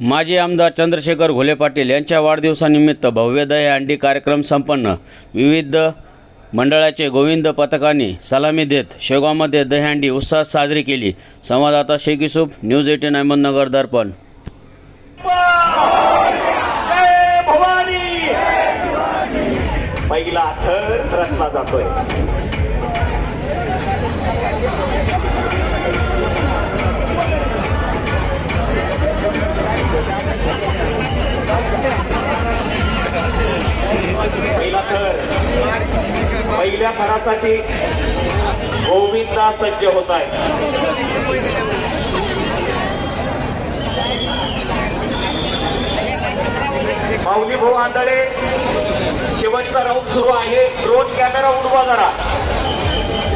माजी आमदार चंद्रशेखर घोले पाटील यांच्या वाढदिवसानिमित्त भव्य अंडी कार्यक्रम संपन्न. विविध मंडळाचे गोविंद पथकांनी सलामी देत शेगावमध्ये दहीहंडी उत्साहात साजरी केली. संवाददाता शेख न्यूज एटीन अहमदनगर दर्पण. पहिला थर रचला जातोय. पहिल्या थरासाठी गोविंदा सज्ज होत आहे माऊली भाऊ आंधळे शेवटचा राऊंड सुरू आहे. ड्रोन कॅमेरा उडवा जरा.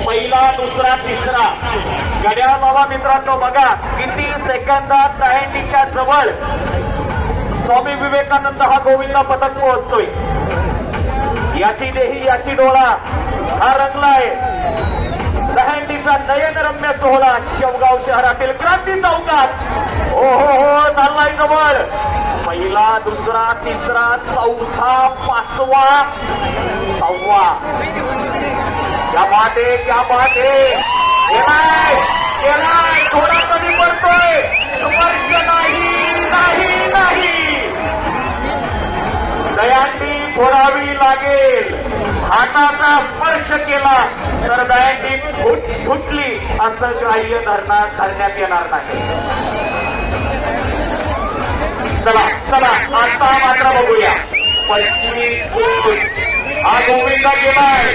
पहिला दुसरा तिसरा. गड्या बाबा मित्रांनो बघा किती सेकंदात दहंडीच्या जवळ स्वामी विवेकानंद हा गोविंदा पथक पोहोचतोय. याची देही याची डोळा. हा रंगला आहे दहंडीचा नयनरम्य सोहळा शेवगाव शहरातील क्रांती चौकात. ओ हो हो चाललाय जवळ. पहिला दुसरा तिसरा चौथा पाचवा सहावा. क्या बात आहे क्या बात आहे दयांडी लागेल. हाताचा स्पर्श केला तर दयांडी फुट फुटली असं ग्राह्य धरणार धरण्यात येणार नाही. चला चला आता मात्र बघूया. पंचवीस गुण. हा गोविंदा गेलाय.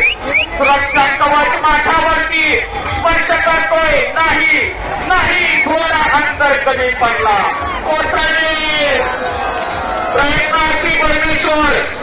सुरक्षा कवच माथावरती स्पर्श करतोय. नाही नाही थोडा अंतर कमी पडला? कोसळले. प्रयत्नार्थी परमेश्वर.